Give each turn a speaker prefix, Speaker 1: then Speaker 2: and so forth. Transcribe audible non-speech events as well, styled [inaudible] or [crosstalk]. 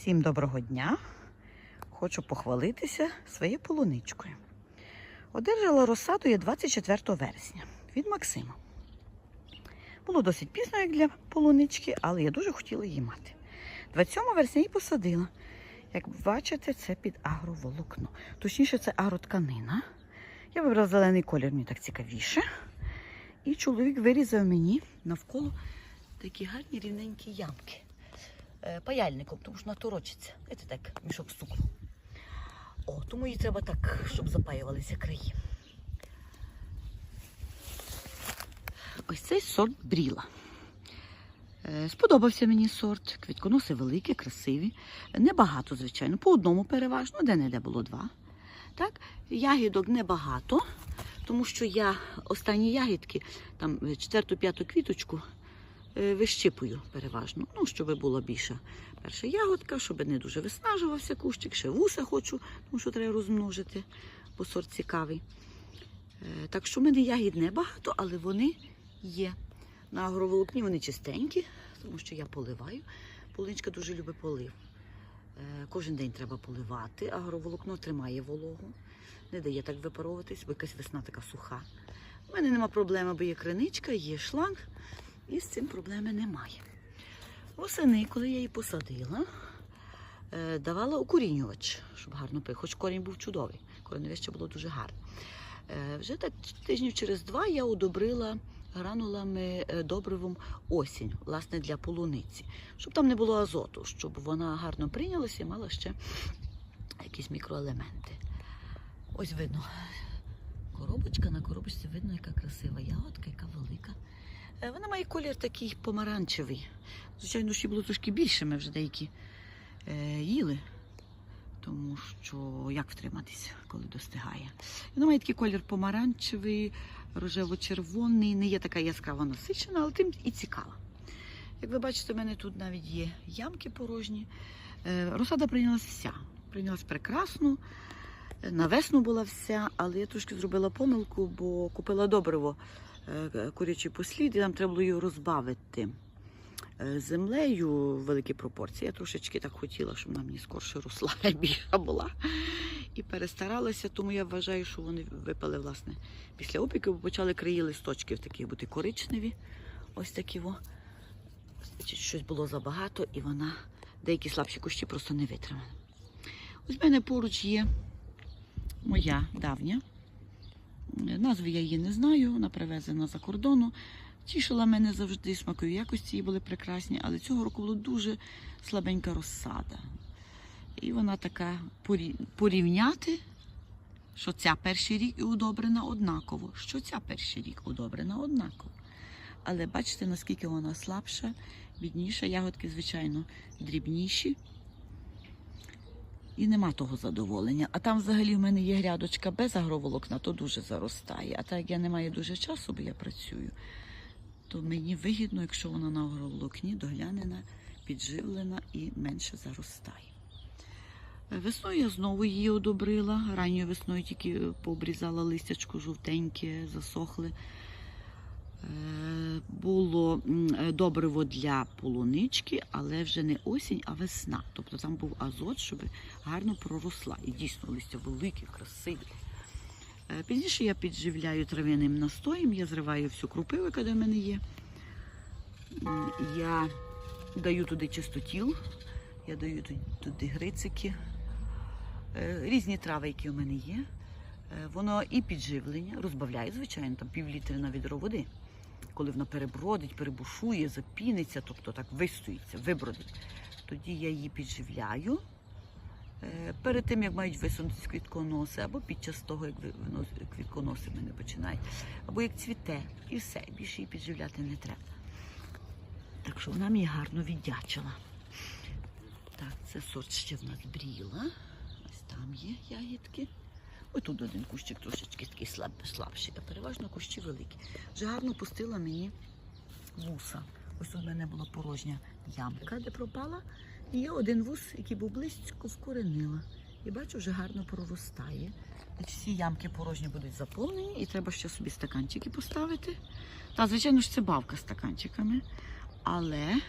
Speaker 1: Всім доброго дня! Хочу похвалитися своєю полуничкою. Одержала розсаду я 24 вересня від Максима. Було досить пізно, як для полунички, але я дуже хотіла її мати. 27 вересня її посадила. Як бачите, це під агроволокно. Точніше, це агротканина. Я вибрала зелений колір, мені так цікавіше. І чоловік вирізав мені навколо такі гарні рівненькі ямки паяльником, тому що вона торочиться. Знаєте, так, мішок з цукру. О, тому їй треба так, щоб запаювалися краї. Ось цей сорт бріла. Е, Сподобався мені сорт. Квітконоси великі, красиві. Небагато, звичайно, по одному переважно, де-не-де було два. Так? Ягідок небагато, тому що я останні ягідки, там е, четверту-п'яту квіточку, е, вищипую переважно. Ну, щоб була більша перша ягодка, щоб не дуже виснажувався кущик, ще вуса хочу, тому що треба розмножити, бо сорт цікавий. Е, Так що в мене ягід небагато, але вони є. На агроволокні вони чистенькі, тому що я поливаю. Полиничка дуже любить полив. Е, Кожен день треба поливати. Агроволокно тримає вологу, не дає так випаровуватись, бо якась весна така суха. У мене нема проблеми, бо є криничка, є шланг, і з цим проблеми немає. Восени, коли я її посадила, е, давала укорінювач, щоб гарно пив. Хоч корінь був чудовий, кореневище було дуже гарне. Е, Вже так тижнів через два я удобрила гранулами е, добривом осінь, власне, для полуниці, щоб там не було азоту, щоб вона гарно прийнялася і мала ще якісь мікроелементи. Ось видно. Коробочка на коробочці видно, яка красива ягодка, яка велика. Е, Вона має колір такий помаранчевий. Звичайно, ще було трошки більше, ми вже деякі е, їли, тому що як втриматися, коли достигає. Вона має такий колір помаранчевий, рожево-червоний, не є така яскраво насичена, але тим і цікава. Як ви бачите, у мене тут навіть є ямки порожні. Е, Розсада прийнялась вся. Прийнялась прекрасно. На весну була вся, але я трошки зробила помилку, бо купила добриво е, курячий послід, і нам треба було його розбавити е, землею в великій пропорції. Я трошечки так хотіла, щоб вона мені скорше росла [laughs] і більша була. І перестаралася, тому я вважаю, що вони випали власне після опіки, бо почали краї листочків таких бути коричневі. Ось такі во. Щось було забагато, і вона деякі слабші кущі просто не витримали. Ось в мене поруч є моя давня. Назви я її не знаю, вона привезена за кордону. Тішила мене завжди, смакові якості її були прекрасні, але цього року була дуже слабенька розсада. І вона така порівняти, що ця перший рік і удобрена однаково, що ця перший рік удобрена однаково. Але бачите, наскільки вона слабша, бідніша. Ягодки, звичайно, дрібніші. І нема того задоволення. А там взагалі в мене є грядочка без агроволокна, то дуже заростає. А так як я не маю дуже часу, бо я працюю, то мені вигідно, якщо вона на агроволокні доглянена, підживлена і менше заростає. Весною я знову її одобрила. Ранньою весною тільки пообрізала листячко жовтеньке, засохле. Е, Було е, добриво для полунички, але вже не осінь, а весна. Тобто там був азот, щоб гарно проросла. І дійсно листя велике, красиве. Е, Пізніше я підживляю трав'яним настоєм, я зриваю всю крупиву, яка до мене є. Я даю туди чистотіл, я даю туди грицики, різні трави, які у мене є. Воно і підживлення, розбавляє, звичайно, там пів літри на відро води. Коли воно перебродить, перебушує, запіниться, тобто так вистоїться, вибродить. Тоді я її підживляю. Е, Перед тим, як мають висунутися квітконоси, або під час того, як квітконоси мене починають, або як цвіте, і все, більше її підживляти не треба. Так що вона мені гарно віддячила. Так, це сорт ще в нас бріла. Ось там є ягідки. Ось тут один кущик трошечки такий слаб, слабший, а переважно кущі великі. Вже гарно пустила мені вуса. Ось в мене була порожня ямка, де пропала. І я один вус, який був близько, вкоренила. І бачу, вже гарно проростає. Всі ямки порожні будуть заповнені, і треба ще собі стаканчики поставити. Та, звичайно ж, це бавка з стаканчиками. Але